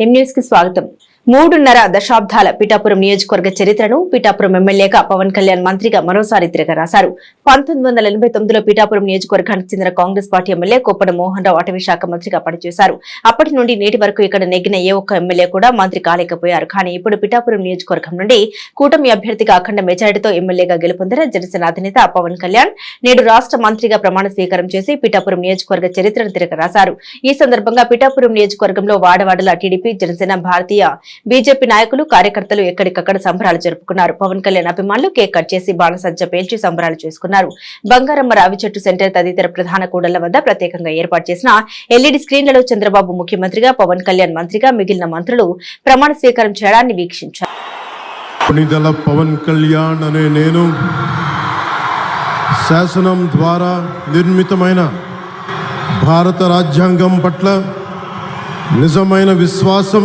ఎం కి స్వాగతం. మూడున్నర దశాబ్దాల పిఠాపురం నియోజకవర్గ చరిత్రను పిఠాపురం ఎమ్మెల్యేగా పవన్ కళ్యాణ్ మంత్రిగా మరోసారి తిరగరాశారు పంతొమ్మిది వందల ఎనభై తొమ్మిదిలో పిఠాపురం నియోజకవర్గానికి చెందిన కాంగ్రెస్ పార్టీ ఎమ్మెల్యే కొప్పడ మోహన్ రావు అటవీ శాఖ మంత్రిగా పనిచేశారు. అప్పటి నుండి నేటి వరకు ఇక్కడ నెగ్గిన ఏ ఒక్క ఎమ్మెల్యే కూడా మంత్రి కాలేకపోయారు. కానీ ఇప్పుడు పిఠాపురం నియోజకవర్గం నుండి కూటమి అభ్యర్థిగా అఖండ మెజారిటీతో ఎమ్మెల్యేగా గెలుపొందిన జనసేన అధినేత పవన్ కళ్యాణ్ నేడు రాష్ట్ర మంత్రిగా ప్రమాణ స్వీకారం చేసి పిఠాపురం నియోజకవర్గ చరిత్రను తిరగరాశారు ఈ సందర్భంగా పిఠాపురం నియోజకవర్గంలో వాడవాడల టీడీపీ జనసేన భారతీయ బీజేపీ నాయకులు కార్యకర్తలు ఎక్కడికక్కడ సంబరాలు జరుపుకున్నారు. పవన్ కళ్యాణ్ అభిమానులు కేక్ కట్ చేసి బాణసజ్జ పేల్చి సంబరాలు చేసుకున్నారు. బంగారమ్మ రావి చెట్టు సెంటర్ తదితర ప్రధాన కూడళ్ళ వద్ద ప్రత్యేకంగా ఏర్పాటు చేసిన ఎల్ఈడి స్క్రీన్లలో చంద్రబాబు ముఖ్యమంత్రిగా పవన్ కళ్యాణ్ మంత్రిగా మిగిలిన మంత్రులు ప్రమాణ స్వీకారం చేయడాన్ని వీక్షించారు. కొణిదల పవన్ కళ్యాణ్ అనే నేను శాసనం ద్వారా నిర్మితమైన భారత రాజ్యాంగం పట్ల నిజమైన విశ్వాసం